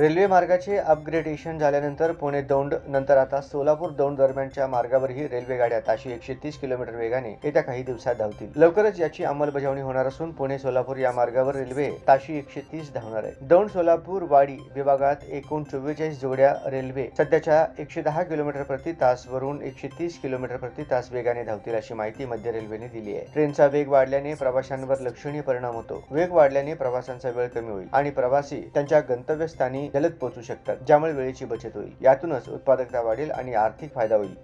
Railway मार्गाचे upgradation झाल्यानंतर पुणे दौंड नंतर आता सोलापूर दौंड दरम्यानच्या मार्गावरही रेल्वेगाड्या ताशी एकशे तीस किलोमीटर वेगाने येत्या काही दिवसात धावतील. लवकरच याची अंमलबजावणी होणार असून पुणे सोलापूर या मार्गावर रेल्वे ताशी एकशे तीस धावणार आहे. दौंड सोलापूर वाडी विभागात एकूण चव्वेचाळीस जोड्या रेल्वे सध्याच्या एकशे दहा किलोमीटर प्रति तास वरून एकशे तीस किलोमीटर प्रति तास वेगाने धावतील अशी माहिती मध्य रेल्वेने दिली आहे. ट्रेनचा वेग वाढल्याने प्रवाशांवर लक्षणीय परिणाम होतो. वेग वाढल्याने प्रवासांचा वेळ कमी होईल आणि प्रवासी त्यांच्या गंतव्यस्थानी जलद पोहोचू शकतात ज्यामुळे वेळेची बचत होईल. यातूनच उत्पादकता वाढेल आणि आर्थिक फायदा होईल.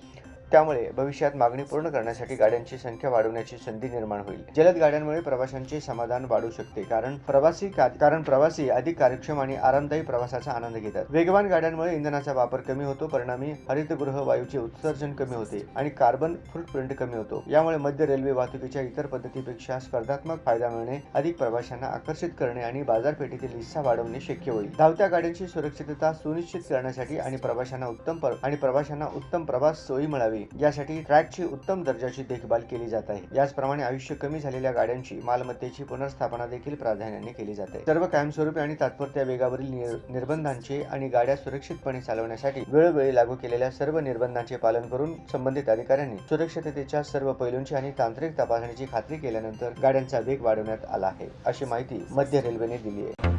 त्यामुळे भविष्यात मागणी पूर्ण करण्यासाठी गाड्यांची संख्या वाढवण्याची संधी निर्माण होईल. जलद गाड्यांमुळे प्रवाशांचे समाधान वाढू शकते कारण प्रवासी का- कारण प्रवासी अधिक कार्यक्षम आणि आरामदायी प्रवासाचा आनंद घेतात. वेगवान गाड्यांमुळे इंधनाचा वापर कमी होतो परिणामी हरितगृह वायूचे उत्सर्जन कमी होते आणि कार्बन फुटप्रिंट कमी होतो. यामुळे मध्य रेल्वे वाहतुकीच्या इतर पद्धतीपेक्षा स्पर्धात्मक फायदा मिळणे अधिक प्रवाशांना आकर्षित करणे आणि बाजारपेठेतील हिस्सा वाढवणे शक्य होईल. धावत्या गाड्यांची सुरक्षितता सुनिश्चित करण्यासाठी आणि प्रवाशांना उत्तम आणि प्रवाशांना उत्तम प्रवास सोयी मिळावी. यासाठी ट्रॅकची उत्तम दर्जाची देखभाल केली जात आहे. याचप्रमाणे आयुष्य कमी झालेल्या गाड्यांची मालमत्तेची पुनर्स्थापना देखील प्राधान्याने केली जाते सर्व कायमस्वरूपी आणि तात्पुरत्या वेगावरील निर्बंधांचे आणि गाड्या सुरक्षितपणे चालवण्यासाठी वेळोवेळी लागू केलेल्या सर्व निर्बंधांचे पालन करून संबंधित अधिकाऱ्यांनी सुरक्षिततेच्या सर्व पैलूंची आणि तांत्रिक तपासणीची खात्री केल्यानंतर गाड्यांचा वेग वाढवण्यात आला आहे अशी माहिती मध्य रेल्वेने दिली आहे.